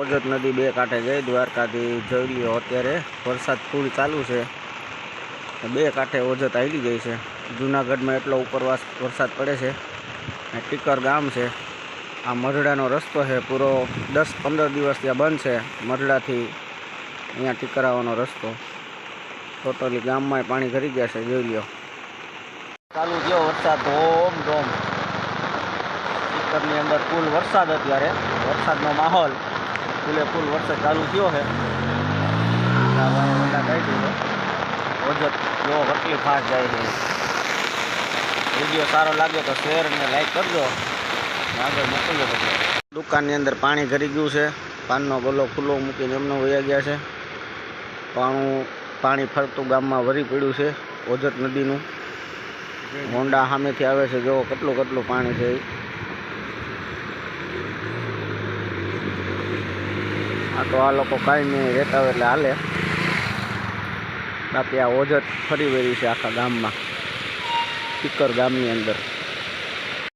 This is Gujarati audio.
ઓજત નદી બે કાંઠે ગઈ દ્વારકાથી જોઈ લ્યો અત્યારે વરસાદ ફૂલ ચાલુ છે. બે કાંઠે ઓજત આવી ગઈ છે. જુનાગઢમાં એટલો ઉપરવાસ વરસાદ પડે છે. અને ટીકર ગામ છે. આ મરડાનો રસ્તો છે, પૂરો દસ પંદર દિવસ ત્યાં બંધ છે. મરડાથી અહીંયા ટીકર આવવાનો રસ્તો. ટોટલી ગામમાં પાણી ભરી ગયા છે, જોઈ લ્યો. ચાલુ થયો વરસાદ ધોમ ધોમ. ટીકરની અંદર ફૂલ વરસાદ અત્યારે. વરસાદનો માહોલ. ફૂલે ફૂલ વરસાદ ચાલુ થયો છે. બધા કહી દીધો. ઓજત જો ફાસ્ટ જાય છે. વીડિયો સારો લાગે તો શેર અને લાઈક કરજો. આગળ મોકલજો દુકાનની અંદર પાણી ઘરી ગયું છે. પાનનો ગોલો ખુલ્લો મૂકીને એમનો વયા ગયા છે. પાણું, પાણી ફરતું ગામમાં વરી પડ્યું છે, ઓજત નદીનું. હોન્ડા સામેથી આવે છે. જો કેટલું કેટલું પાણી છે ઈ. આ તો આ લોકો કાંઈ નહીં રહેતા હોય એટલે હાલે. બાકી આ ઓજત ફરી વળી છે આખા ગામમાં. ટીકર ગામની અંદર.